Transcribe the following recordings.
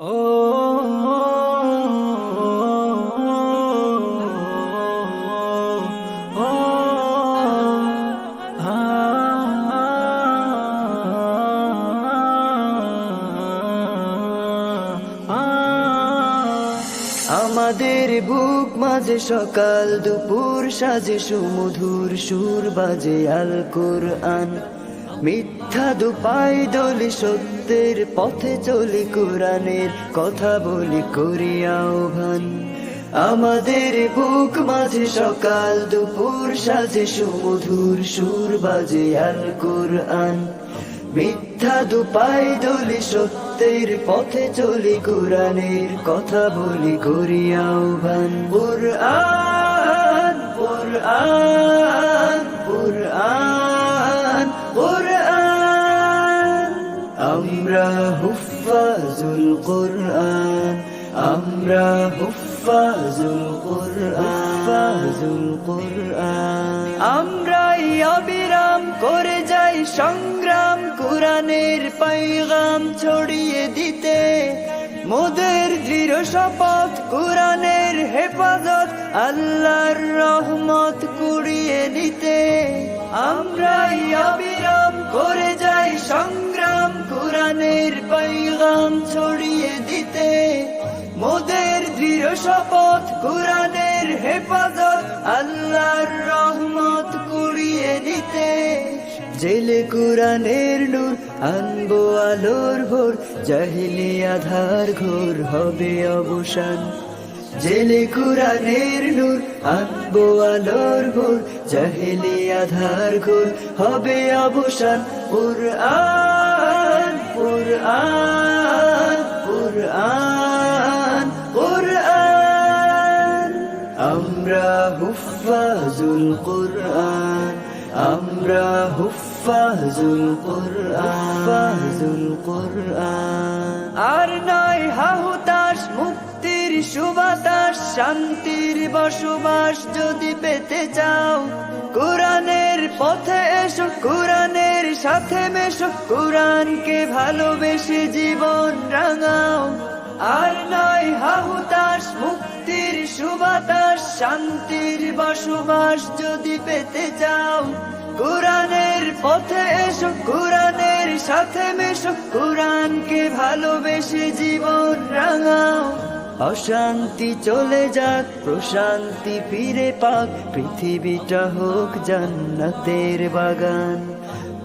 আমাদের বুক মাঝে সকাল দুপুর সাজে সুমধুর সুর বাজে আল কোরআন মিথ্যা দুপাই দলি সত্যের পথে চলি কোরআনের কথা বলি করি আহ্বান। আমাদের বুক মাঝে সকাল দুপুর সাজে, সুমধুর সুর বাজে আল কোরআন। মিথ্যা দুপাই দলি সত্যের পথে চলি কোরআনের কথা বলি করি আহ্বান। কোরআন কোরআন কোরআন। কোরআন আমরা হুফাজুল কোরআন কোরআন আমরাই অবিরাম করে যাই সংগ্রাম কোরআনের পাইগাম ছড়িয়ে দিতে। মোদের দৃঢ় শপথ কোরআনের হেফাজত, আল্লাহর রহমত কুড়িয়ে দিতে আমরাই অবিরাম করে যাই সংগ্রাম কোরআনের পাইগাম ছড়িয়ে দিতে। মোদের দৃঢ় শপথ, কোরআনের হেফাজত, আল্লাহর রহমত কুড়িয়ে দিতে জেলে কোরআনের নূর, আনব আলোর ভোর, জাহিলি আধার ঘোর হবে অবসান। জেলে কোরআনের নূর, আনব আলোর ভোর, জাহিলি আধার ঘোর হবে অবসান। পুরআন আমরা হুফাজুল কোরআন আমরা হুফাজুল কোরআন হুফাজুল কোরআন আর নয় হাহুতাস মুক্তির সুবাতাস শান্তির বসবাস যদি পেতে চাও, কোরআনের পথে এসো সাথে মেশো, কোরআনকে ভালোবেসে জীবন রাঙাও। আর নয় হাহুতাস মুক্তির সুবাতাস শান্তির বসবাস যদি পেতে চাও। কোরআনের পথে এসো, কোরআনের সাথে মেশো, কোরআনকে ভালোবেসে জীবন রাঙাও। অশান্তি চলে যাক, প্রশান্তি ফিরে পাক, পৃথিবীটা হোক জান্নাতের বাগান।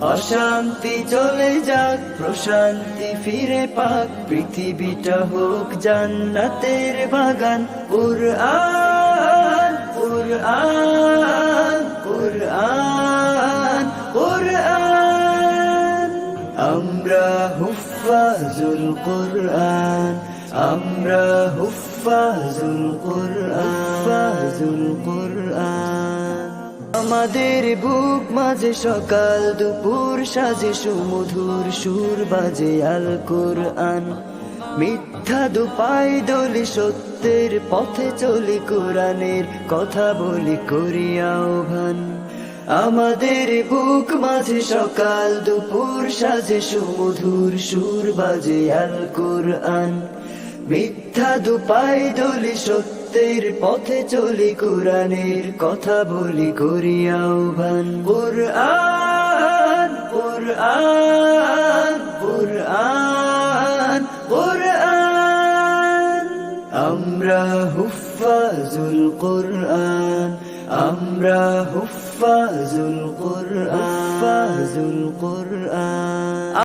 অশান্তি চলে যাক, প্রশান্তি ফিরে পাক। পৃথিবীটা হোক জান্নাতের বাগান। কুরআন কুরআন কুরআন কুরআন। আমরা হুফাজুল কুরআন। আমরা হুফাজুল কুরআন। হুফাজুল কুরআন। আমাদের বুক মাঝে সকাল, দুপুর সাজে সুমধুর সুর বাজে আল কোরআন। মিথ্যা দুপাই দলি সত্যের পথে চলি কোরআনের কথা বলি করি আহ্বান। আমাদের বুক মাঝে সকাল, দুপুর সাজে সুমধুর সুর বাজে আল কোরআন। মিথ্যা দুপাই দলি সত্যের পথে চলি কোরআনের কথা বলি করি আহ্বান। কোরআন কোরআন কোরআন কোরআন। আমরা হুফাজুল কোরআন, আমরা হুফাজুল কোরআন। হুফাজুল কোরআন।